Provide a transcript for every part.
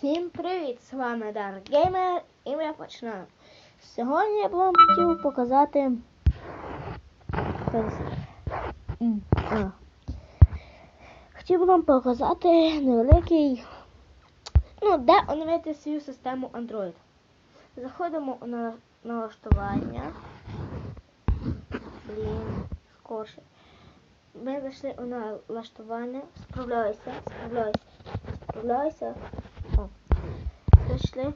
Всім привіт! З вами Дар Геймер і ми починаємо. Сьогодні я б вам хотів показати. Хотів би вам показати невеликий. Ну, де оновити свою систему Android. Заходимо у на- налаштування. Блін, скорше. Ми зайшли у налаштування. Справляйся, справляйся, справляйся. О, зайшли.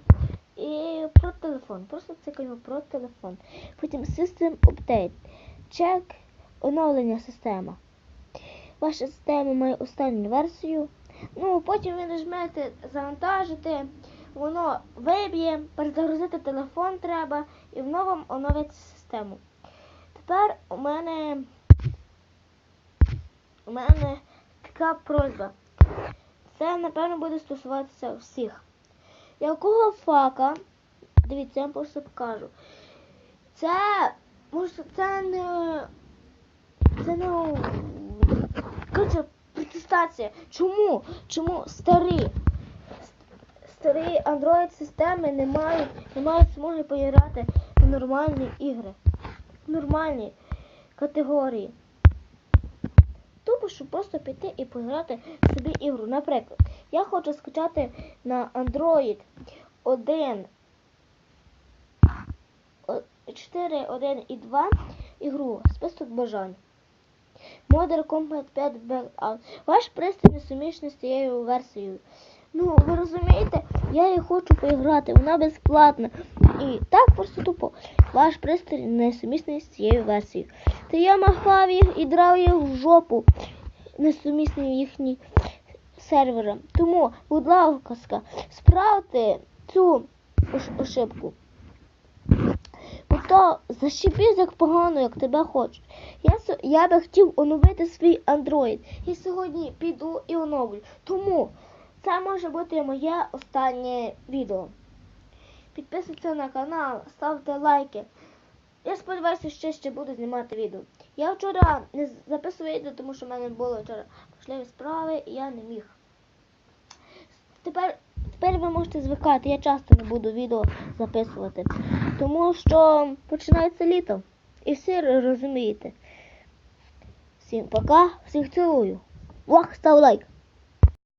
І про телефон. Просто цикаємо про телефон. Потім System Update. Чек оновлення системи. Ваша система має останню версію. Ну, потім ви нажмете завантажити, воно виб'є, перезагрузити телефон треба і воно вам оновить систему. Тепер у мене у мене така просьба. Це, напевно, буде стосуватися всіх. Якого фака, дивіться, я вам просто покажу. Це, це не. Це не. Коротше, протестація. Чому? Чому старі? Старі Android системи не мають, не мають змоги поіграти в нормальні ігри. В нормальні категорії. Тупо, щоб просто піти і пограти собі ігру. Наприклад, я хочу скачати на Android 1 4, 1 і 2 ігру список бажань. Modern Combat 5 Backup. Ваш пристрій не сумішний з цією версією. Ну, ви розумієте, я її хочу поіграти, вона безплатна. І так просто тупо. Ваш пристрій не сумісний з цією версією. Та я махав їх і драв їх в жопу, несумісні їхні сервери. Тому, будь ласка, справте цю ошибку. Бо то защепись як погано, як тебе хочуть. Я, я би хотів оновити свій Android. І сьогодні піду і оновлю. Тому це може бути моє останнє відео. Підписуйтесь на канал, ставте лайки. Я сподіваюся, що ще буду знімати відео. Я вчора не записував відео, тому що в мене були вчора важливі справи і я не міг. Тепер, тепер ви можете звикати, я часто не буду відео записувати. Тому що починається літо. І всі розумієте. Всім пока, всіх цілую. Вах, став лайк.